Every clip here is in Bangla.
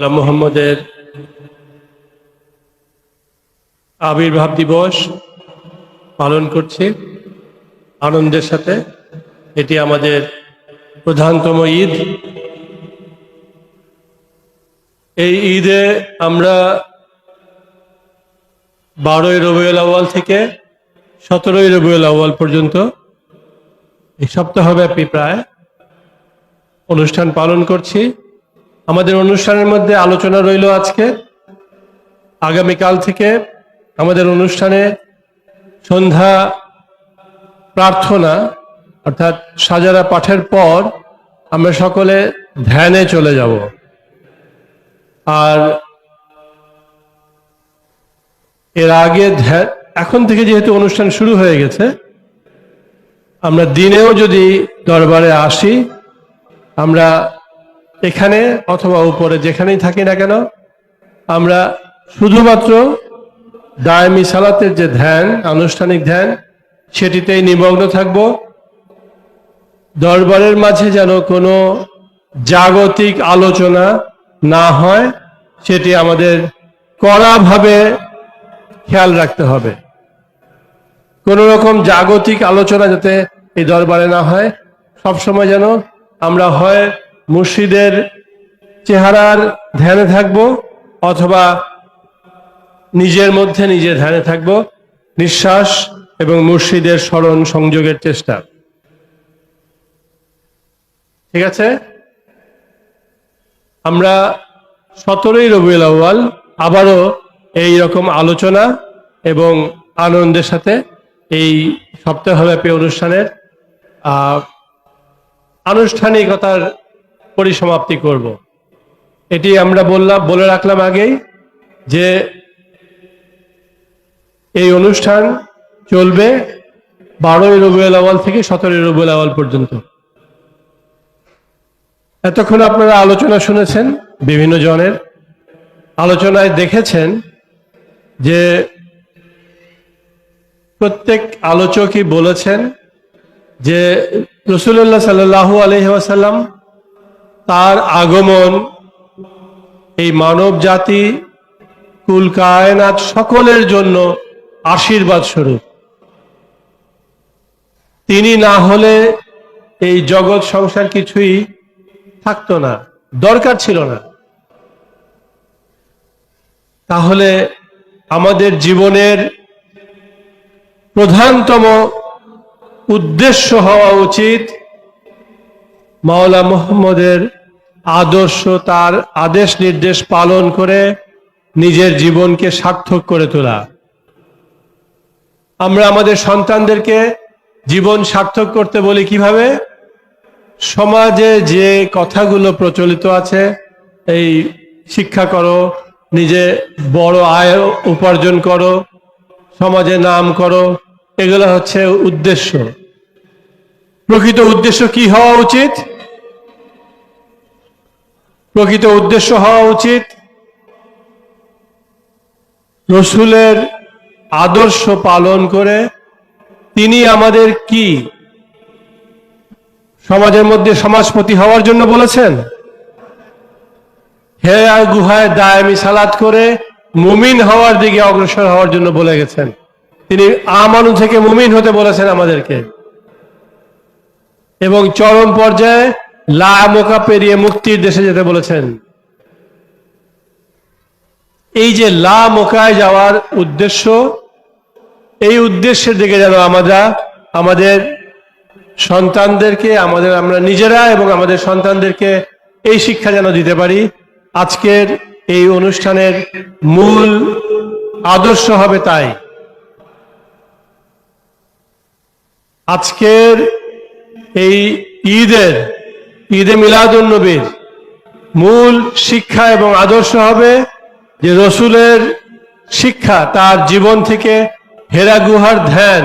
মোহাম্মদের আবির্ভাব দিবস পালন করছি আনন্দের সাথে। এটি আমাদের প্রধানতম ঈদ। এই ঈদে আমরা বারোই রবিউল আউ্য়াল থেকে সতেরোই রবিউল আউ্য়াল পর্যন্ত এই সপ্তাহব্যাপী প্রায় অনুষ্ঠান পালন করছি। আমাদের অনুষ্ঠানের মধ্যে আলোচনা রইল আজকে। আগামীকাল থেকে আমাদের অনুষ্ঠানে সন্ধ্যা প্রার্থনা, অর্থাৎ সাজারা পাঠের পর আমরা সকলে ধ্যানে চলে যাব। আর এর আগে এখন থেকে যেহেতু অনুষ্ঠান শুরু হয়ে গেছে, আমরা দিনেও যদি দরবারে আসি, আমরা এখানে অথবা উপরে যেখানেই থাকি না কেন, আমরা শুধুমাত্র দায়মি সালাতের যে ধ্যান, আনুষ্ঠানিক ধ্যান, সেটিতেই নিমগ্ন থাকব। দরবারের মাঝে যেন কোনো জাগতিক আলোচনা না হয়, সেটি আমাদের কড়াভাবে খেয়াল রাখতে হবে। কোন রকম জাগতিক আলোচনা যাতে এই দরবারে না হয়, সবসময় যেন আমরা হয় মুর্শিদের চেহারার ধ্যানে থাকব অথবা নিজের মধ্যে নিজে ধ্যানে থাকব, নিঃশ্বাস এবং মুর্শিদের স্মরণ সংযোগের চেষ্টা। ঠিক আছে? আমরা সতেরোই রবিউল আউ্য়াল আবারও এই রকম আলোচনা এবং আনন্দের সাথে এই সপ্তাহব্যাপী অনুষ্ঠানের আনুষ্ঠানিকতার পরিসমাপ্তি করব। এটি আমরা বললাম, বলে রাখলাম আগেই যে এই অনুষ্ঠান চলবে বারোই রবিউল আওয়াল থেকে সতেরোই রবিউল আওয়াল পর্যন্ত। এতক্ষণ আপনারা আলোচনা শুনেছেন, বিভিন্ন জনের আলোচনায় দেখেছেন যে প্রত্যেক আলোচকই বলেছেন যে রসুল্লাহ সাল্লাহু আলহি ওয়াসাল্লাম তার আগমন, এই মানব জাতি কুল কায়নাত সকলের জন্য আশীর্বাদ স্বরূপ। তিনি না হলে এই জগৎ সংসার কিছুই থাকতো না, দরকার ছিল না। তাহলে আমাদের জীবনের প্রধানতম উদ্দেশ্য হওয়া উচিত মাওলা মোহাম্মদের আদর্শ তার আদেশ নির্দেশ পালন করে নিজের জীবনকে সার্থক করে তোলা। আমরা আমাদের সন্তানদেরকে জীবন সার্থক করতে বলি কীভাবে? সমাজে যে কথাগুলো প্রচলিত আছে, এই শিক্ষা করো, নিজে বড় আয় উপার্জন করো, সমাজে নাম করো, এগুলো হচ্ছে উদ্দেশ্য। প্রকৃত উদ্দেশ্য কি হওয়া উচিত? প্রকৃত উদ্দেশ্য হওয়া উচিত। রসুলের আদর্শ পালন করে তিনি আমাদের কি সমাজের মধ্যে সমাজপতি হওয়ার জন্য বলেছেন? হেয়া গুহায় দায়ামি সালাত করে মুমিন হওয়ার দিকে অগ্রসর হওয়ার জন্য বলে গেছেন। তিনি আমানু থেকে মুমিন হতে বলেছেন আমাদেরকে। এবং চরম পর্যায়ে লা মোকা পেরিয়ে মুক্তির দেশে যেতে বলেছেন। এই যে লা মোকায় যাওয়ার উদ্দেশ্য, এই উদ্দেশ্যের দিকে যেন আমরা, আমাদের সন্তানদেরকে, আমাদের আমরা নিজেরা এবং আমাদের সন্তানদেরকে এই শিক্ষা যেন দিতে পারি, আজকের এই অনুষ্ঠানের মূল আদর্শ হবে তাই। আজকের এই ঈদের ঈদে মিলাদুন নবীর মূল শিক্ষা এবং আদর্শ হবে যে রসুলের শিক্ষা তার জীবন থেকে হেরা গুহার ধ্যান।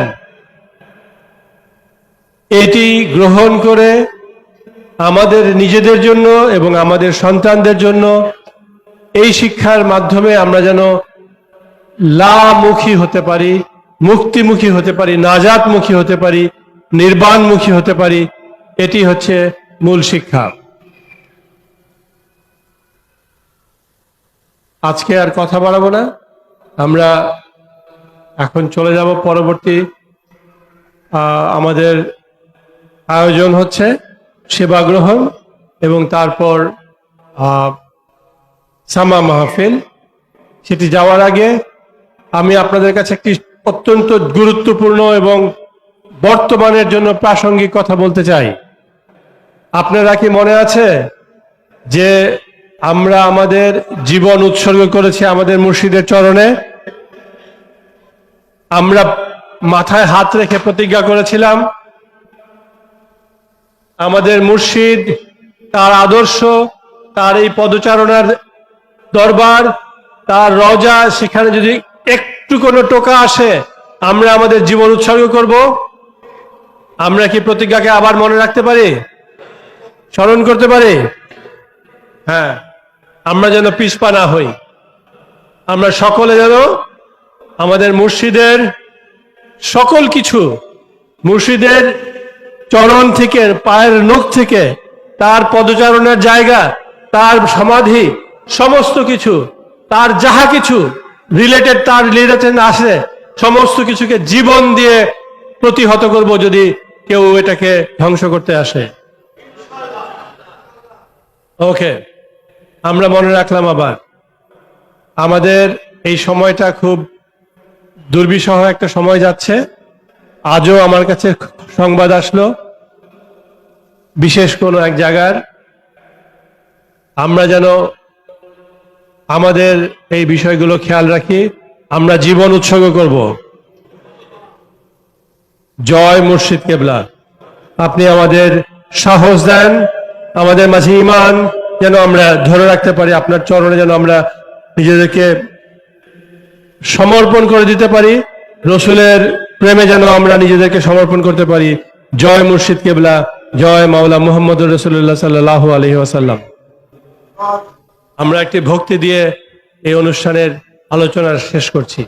এটি গ্রহণ করে আমাদের নিজেদের জন্য এবং আমাদের সন্তানদের জন্য এই শিক্ষার মাধ্যমে আমরা যেন লামুখী হতে পারি, মুক্তিমুখী হতে পারি, নাজাতমুখী হতে পারি, নির্বাণমুখী হতে পারি। এটি হচ্ছে মূল শিক্ষা। আজকে আর কথা বাড়াবো না। আমরা এখন চলে যাব পরবর্তী আমাদের আয়োজন হচ্ছে সেবা গ্রহণ এবং তারপর সামা মাহফিল। সেটি যাওয়ার আগে আমি আপনাদের কাছে একটি অত্যন্ত গুরুত্বপূর্ণ এবং বর্তমানের জন্য প্রাসঙ্গিক কথা বলতে চাই। আপনারা কি মনে আছে যে আমরা আমাদের জীবন উৎসর্গ করেছি আমাদের মুর্শিদের চরণে? আমরা মাথায় হাত রেখে প্রতিজ্ঞা করেছিলাম, আমাদের মুর্শিদ তার আদর্শ, তার এই পদচারণার দরবার, তার রজা সেখানে যদি একটু কোনো টোকা আসে, আমরা আমাদের জীবন উৎসর্গ করব। আমরা কি প্রতিজ্ঞাকে আবার মনে রাখতে পারি? স্মরণ করতে পারে? হ্যাঁ আমরা যেন পিছপা না হই। আমরা সকলে যেন আমাদের মুর্শিদের সকল কিছু, মুর্শিদের চরণ থেকে, পায়ের নখ থেকে, তার পদচারণের জায়গা, তার সমাধি, সমস্ত কিছু, তার যাহা কিছু রিলেটেড তার রিলেটেড আসে, সমস্ত কিছুকে জীবন দিয়ে প্রতিহত করব যদি কেউ এটাকে ধ্বংস করতে আসে। ওকে, আমরা মনে রাখলাম আবার। আমাদের এই সময়টা খুব দুর্বিষহ একটা সময় যাচ্ছে। আজও আমার কাছে সংবাদ আসলো, বিশেষ কোনো এক জায়গার। আমরা যেন আমাদের এই বিষয়গুলো খেয়াল রাখি, আমরা জীবন উৎসর্গ করব। জয় মুর্শিদ কেবলা। আপনি আমাদের সাহস দেন। আমাদের মাঝে ইমান যেন আমরা ধরে রাখতে পারি, আপনার চরণে যেন আমরা নিজেদেরকে সমর্পণ করে দিতে পারি, রসুলের প্রেমে যেন আমরা নিজেদেরকে সমর্পণ করতে পারি। জয় মুর্শিদ কেবলা, জয় মাওলা মোহাম্মদ রসুল্লাহ সাল্লাহ আলহি আসাল্লাম আমরা একটি ভক্তি দিয়ে এই অনুষ্ঠানের আলোচনা শেষ করছি।